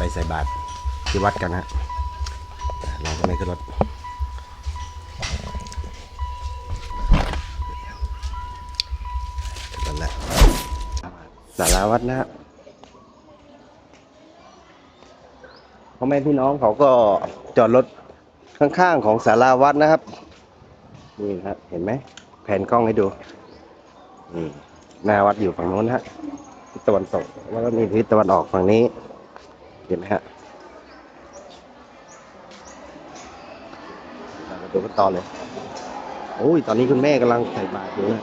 ไปใส่บาตรที่วัดกันฮะเราก็ไม่ขึ้นรถนั่นแหละสาราวัดนะฮะพ่อแม่พี่น้องเขาก็จอดรถข้างๆของสาราวัดนะครับ นี่นะครับเห็นไหมแผนกล้องให้ดูนี่หน้าวัดอยู่ฝั่งโน้นฮะทิศตะวันตกแล้วก็มีทิศตะวันออกฝั่งนี้ เห็นไหมฮะเรามาดูกันต่อเลย โอ้ย ตอนนี้คุณแม่กำลังใส่บาตรอยู่นะ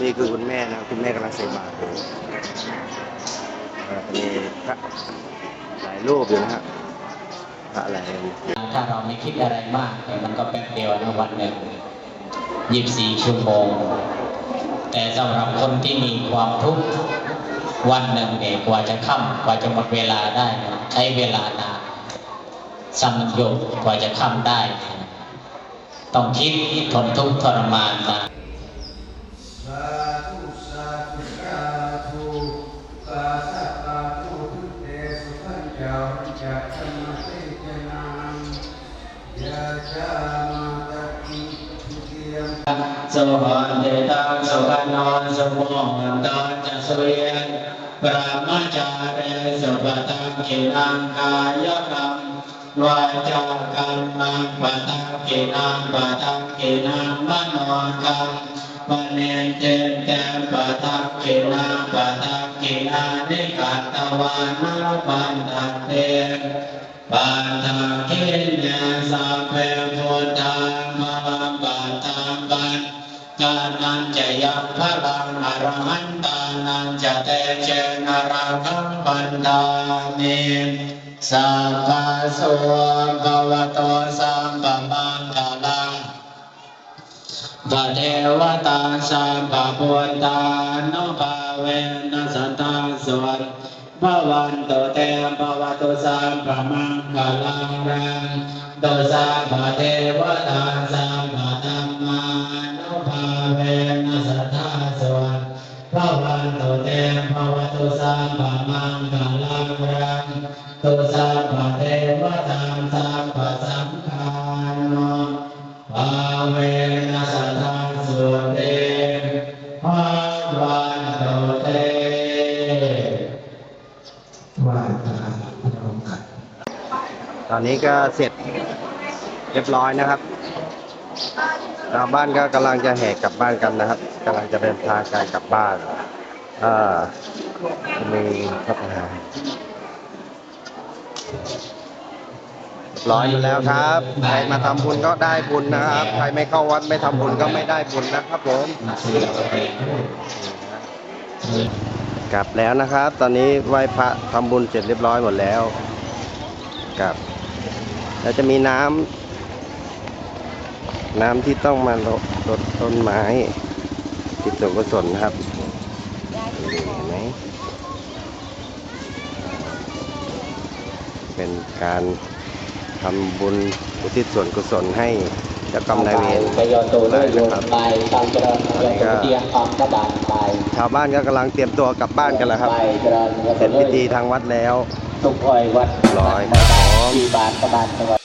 นี่คือคุณแม่นะคุณแม่กำลังใส่บาตรมีพระหลายรูปอยู่นะฮะพระอะไรถ้าเราไม่คิดอะไรมากแต่มันก็แป๊บเดียวนะวันหนึ่งยี่สิบสี่ชั่วโมง แต่สำหรับคนที่มีความทุกข์วันหนึ่งเนี่ยกว่าจะค่ำกว่าจะหมดเวลาได้ ใช้เวลานานสัมโยกกว่าจะค่ำได้ ต้องคิดทนทุกข์ทรมานมา สาธุสาธุสาธุกาสัพพะทุทุเตสุขันเจ้าจักขมาเตจนังยะจามาตะกิทุติยม สหันเดตังสุขันนอนสมองตันจะสุเยนปรามาจาเรสุปตังกินังกายกรรมวาจากรรมังปตังกินังปตังกินังมโนกรรม มเนเจนแกมปตังกินังปตังกินานิกัตตวานุปันตัเตปัตตาคิญาสัพเพพุทธังมาปัตตังปันกานันจะยังพลังอรหันตานันจะเตเจนะรังคัมปันดามิสัพพะโสภะวะโตสัมปะมังคลัง พเทวตาสัมปพุทธานุภาเวนัสตตาสวัสดิ์ภวันตุเตมภวตุสัมปมังคลังรังตุสัพพะเทวตาสัมปธรรมานุภาเวนัสตตาสวัสดิ์ภวันตุเตมภวตุสัมปมังคลังรังตุสัพพะเทวตาสัม ตอนนี้ก็เสร็จเรียบร้อยนะครับชาวบ้านก็กำลังจะแห่กลับบ้านกันนะครับกำลังจะเดินทางกันกลับบ้านอ่ามีพระประธานร้อยอยู่แล้วครับ ใครมาทำบุญก็ได้บุญนะครับ ใครไม่เข้าวัดไม่ทำบุญก็ไม่ได้บุญนะครับผมกลับแล้วนะครับ ตอนนี้ไหว้พระทำบุญเสร็จเรียบร้อยหมดแล้ว กลับแล้วจะมีน้ำน้ำที่ต้องมารดรดต้นไม้จิตส่วนกุศลนะครับนี่เห็นไหมเป็นการทำบุญอุทิศส่วนกุศลให้เจ้ากรรมนายเวรไปยอตัวด้วยลงนะครับไปตามเจริญยอตัวเตียงความกระบาดไปชาวบ้านก็กำลังเตรียมตัวกลับบ้านกันแล้วครับไปเจริญเสร็จพิธีทางวัดแล้ว ทุกอ้อยวัดร้อยครับผมที่บาทกระบาดจังหวัด